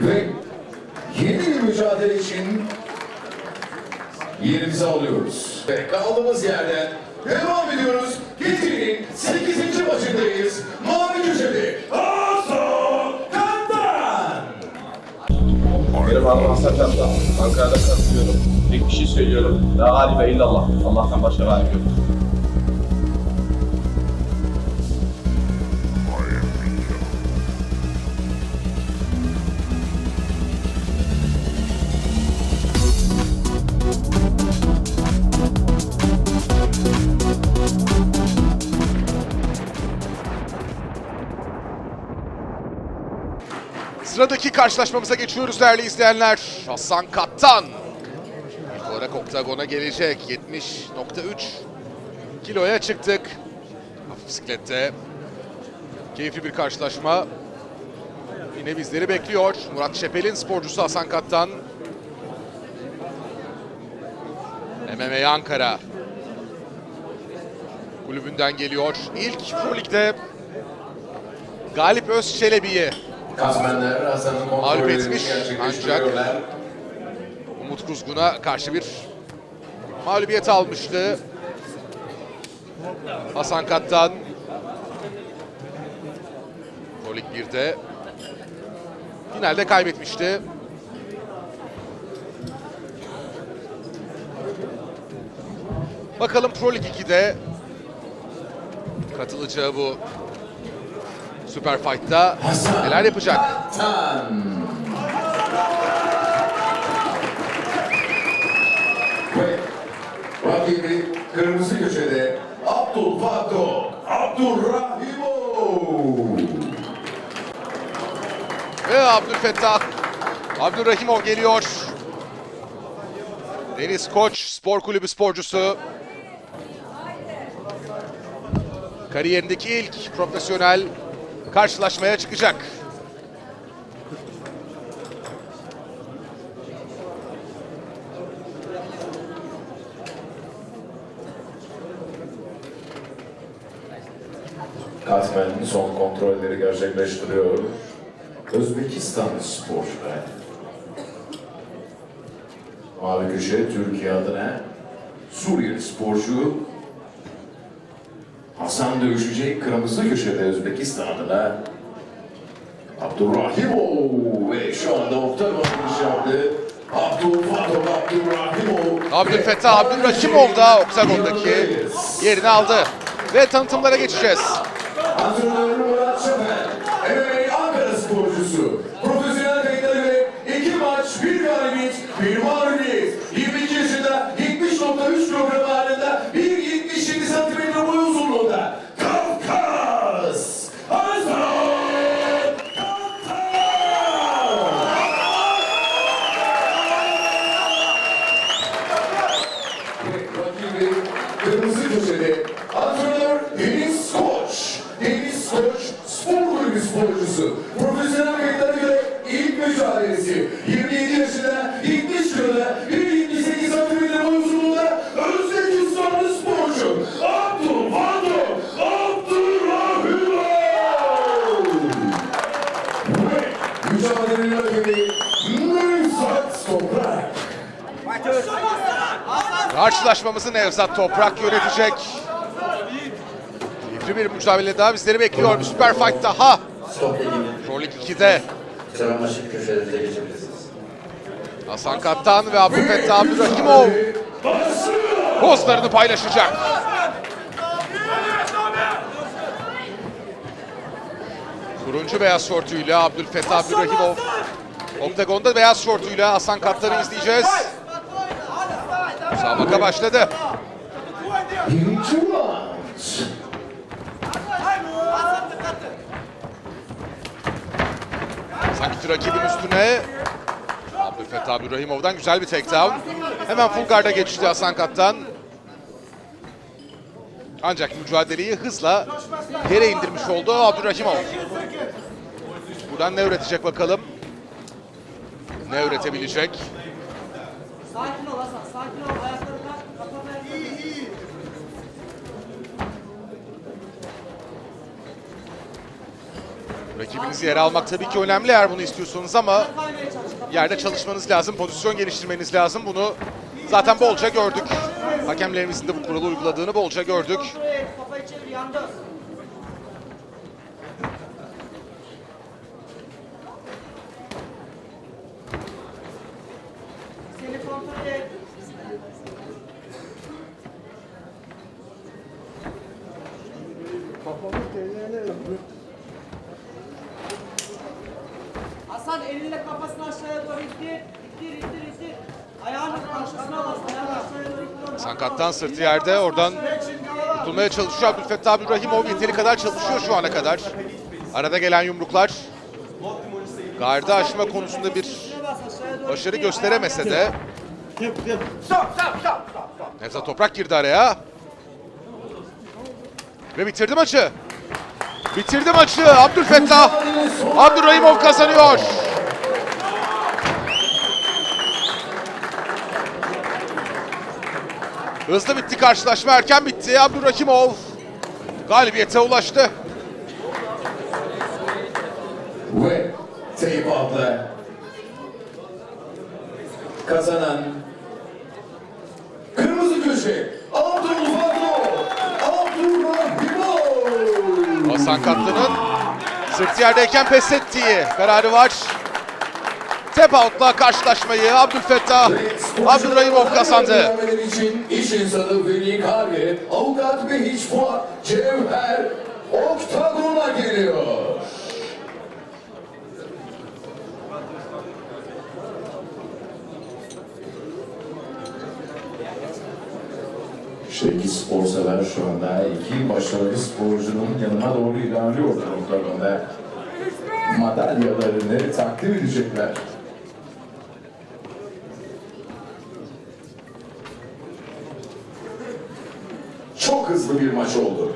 Ve yeni bir mücadele için yerimizi alıyoruz. Ve kaldığımız yerden devam ediyoruz. Getirinin 8. maçındayız. Mavi köşede Hasan Kandan. Benim adım Hasan Kaptan. Ankara'da katılıyorum. Tek bir şey söylüyorum. La galibe illallah. Allah'tan başka galip yok. Sıradaki karşılaşmamıza geçiyoruz değerli izleyenler. Hasan Kattan. İlk olarak oktagona gelecek. 70.3 kiloya çıktık. Hafif bisiklette. Keyifli bir karşılaşma. Yine bizleri bekliyor. Murat Çepel'in sporcusu Hasan Kattan. MMA Ankara kulübünden geliyor. İlk Pro Galip Özçelebi'yi Kazmenler Hasan'ın Mağlup etmiş, gerçekleştiriyorlar. Umut Kuzgun'a karşı bir mağlubiyet almıştı. Hasan Kattan Pro Lig 1'de finalde kaybetmişti. Bakalım Pro Lig 2'de katılacağı bu Süper Fight'ta neler yapacak? Ve rakibi kırmızı köşede Abdul Fatih Abdurrahimov. Ve Abdülfettah Abdurrahimov geliyor. Deniz Koç Spor Kulübü sporcusu. Kariyerindeki ilk profesyonel karşılaşmaya çıkacak. Katmen son kontrolleri gerçekleştiriyor. Özbekistan sporcular. Mavi köşe Türkiye adına Suriye sporcu Hasan dövüşecek kırmızı köşede Özbekistan adına Abdurrahimov ve şu anda oktagon giriş yaptı. Abdülfatih Abdurrahimov. Abdülfettah Abdurrahimov da oktagondaki yerini aldı. Ve tanıtımlara geçeceğiz. Sporcusu. Profesyonel kayıtlara göre ilk mücadelesi 27 yaşında 70 kiloda 1.78 santimetre boy uzunluğunda Özbekistanlı sporcu Abdülvado Abdurrahimov. Ve mücadelenin rakibi Nevzat Toprak. Karşılaşmamızı Nevzat Toprak yönetecek. Keyifli bir mücadele daha bizleri bekliyor. Süper Fight daha. Stop dediğimi Pro Lig 2'de selamlaşıp köşelerinize geçebilirsiniz. Hasan Kattan ve Abdülfettah Abdurrahimov pozlarını paylaşacak. Turuncu beyaz şortuyla Abdülfettah Abdurrahimov. Oktagonda beyaz şortuyla Hasan Kattan'ı izleyeceğiz. Müsabaka başladı. Sanki rakibin üstüne Abdülfettah Abdurrahimov'dan güzel bir takedown. Hemen full guard'a geçti Hasan Kattan. Ancak mücadeleyi hızla yere indirmiş oldu Abdurrahimov. Buradan ne üretecek bakalım. Ne üretebilecek? Sakin ol Hasan, sakin ol. Ayakları kalk, Rakibinizi yere almak tabii ki önemli eğer bunu istiyorsanız ama yerde çalışmanız lazım, pozisyon geliştirmeniz lazım. Bunu zaten bolca gördük. Hakemlerimizin de bu kuralı uyguladığını bolca gördük. Sankattan sırtı yerde oradan tutulmaya çalışıyor. Abdülfettah Abdurrahimov yeteri kadar çalışıyor şu ana kadar. Arada gelen yumruklar. Gardı aşma konusunda bir başarı gösteremese de Nevzat Toprak girdi araya. Ve bitirdi maçı. Bitirdi maçı. Abdülfettah Abdurrahimov kazanıyor. Hızlı bitti karşılaşma. Erken bitti. Abdurrahimov galibiyete ulaştı. Ve adlı kazanan kırmızı köşe Abdülfadıl Abdurrahimov. Hasan Katlı'nın sırt yerdeyken pes ettiği kararı var. Tap out'la karşılaşmayı Abdülfettah Abdurrahimov kazandı. İş insanı spor sever şu anda. iki başarılı sporcunun yanına doğru ilerliyor Oktagon'da. Madalyalarını takdim edecekler. Hızlı bir maç oldu.